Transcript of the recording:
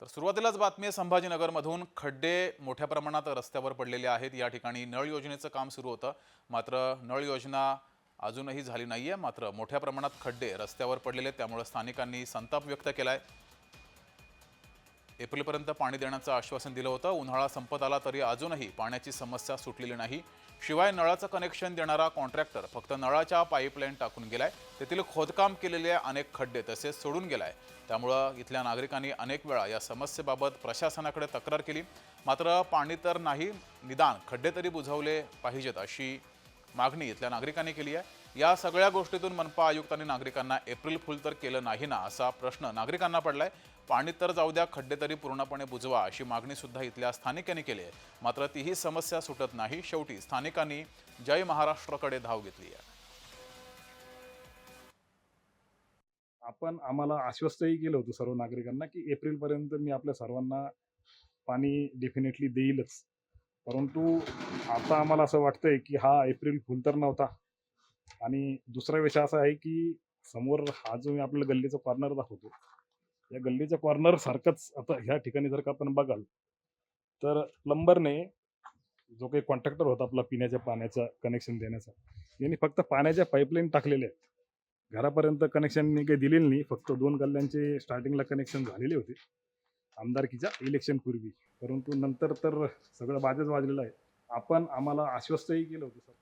तर सुरुवातीलाच बातमी आहे संभाजीनगरमधून. खड्डे मोठ्या प्रमाणात रस्त्यावर पडलेले आहेत. या ठिकाणी नळ योजनेचं काम सुरू होतं. मात्र नळ योजना अजूनही झाली नाही आहे मात्र मोठ्या प्रमाणात खड्डे रस्त्यावर पडलेले आहेत, त्यामुळे स्थानिकांनी संताप व्यक्त केला आहे एप्रिलपर्यंत पाणी देण्याचं आश्वासन दिलं होतं. उन्हाळा संपत आला तरी अजूनही पाण्याची समस्या सुटलेली नाही. शिवाय नळाचं कनेक्शन देणारा कॉन्ट्रॅक्टर फक्त नळाच्या पाईपलाईन टाकून गेलाय. तेथील खोदकाम केलेले अनेक खड्डे तसेच सोडून गेलाय. त्यामुळं इथल्या नागरिकांनी अनेक वेळा या समस्येबाबत प्रशासनाकडे तक्रार केली. मात्र पाणी तर नाही निदान खड्डे तरी बुजवले पाहिजेत अशी मागणी इथल्या नागरिकांनी केली आहे. या सगळ्या गोष्टीतून मनपा आयुक्तांनी नागरिकांना एप्रिल फुल तर केलं नाही ना असा प्रश्न नागरिकांना पडलाय. पाणी तर जाऊ द्या खड्डे तरी पूर्णपणे बुजवा अशी मागणी सुद्धा इथल्या स्थानिकांनी केली आहे. मात्र तीही समस्या सुटत नाही. शेवटी स्थानिकांनी जय महाराष्ट्राकडे धाव घेतली आहे. आपण आम्हाला आश्वस्तही केलं होतं सर्व नागरिकांना की एप्रिलपर्यंत मी आपल्या सर्वांना पाणी डेफिनेटली देईलच. परंतु आता आम्हाला असं वाटतंय की हा एप्रिल फुल तर नव्हता. आणि दुसरा विषय असा आहे की समोर हा जो मी आपल्याला गल्लीचा कॉर्नर दाखवतो या गल्लीच्या कॉर्नर सारखंच आता ह्या ठिकाणी जर का आपण बघाल तर प्लंबरने जो काही कॉन्ट्रॅक्टर होता आपला पिण्याच्या पाण्याचा कनेक्शन देण्याचा यांनी फक्त पाण्याच्या पाईपलाईन टाकलेल्या आहेत. घरापर्यंत कनेक्शन काही दिलेलं नाही फक्त दोन गल्ल्यांचे स्टार्टिंगला कनेक्शन झालेले होते आमदारकीच्या इलेक्शनपूर्वी परंतु नंतर तर सगळं बाजच वाजलेलं आहे. आपण आम्हाला आश्वस्तही केलं होतं सर